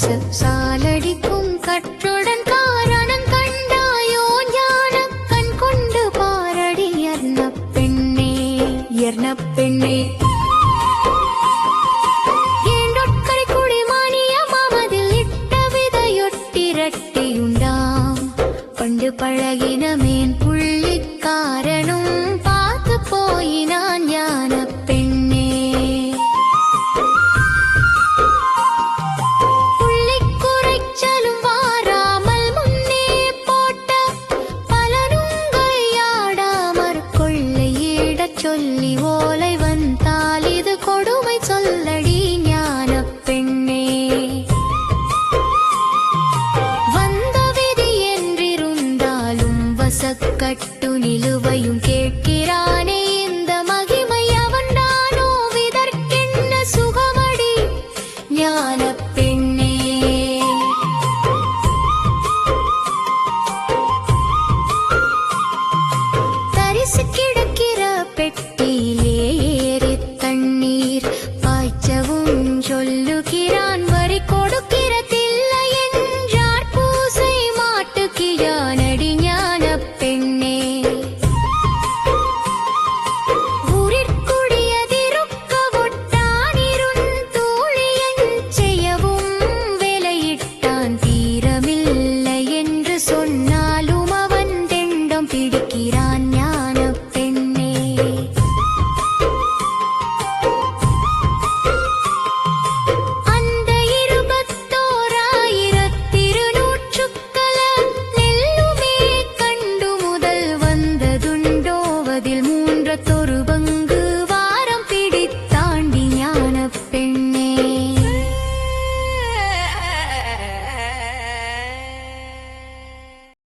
பரிசு சாலடிக்கும் கற்றுடன் காரணம் கண்டாயோ ஞான கண் கொண்டு பாரடி எர்ண பெண்ணே எர்ண பெண்ணே. பழகினமே கசக்கட்டு நிலுவையும் கேட்கிறானே. இந்த மகிமை அவன் தானோ? இதற்கென்ன சுகமடி? ஞான பெண்ணே. தரிசு கிடக்கிற பெட்டு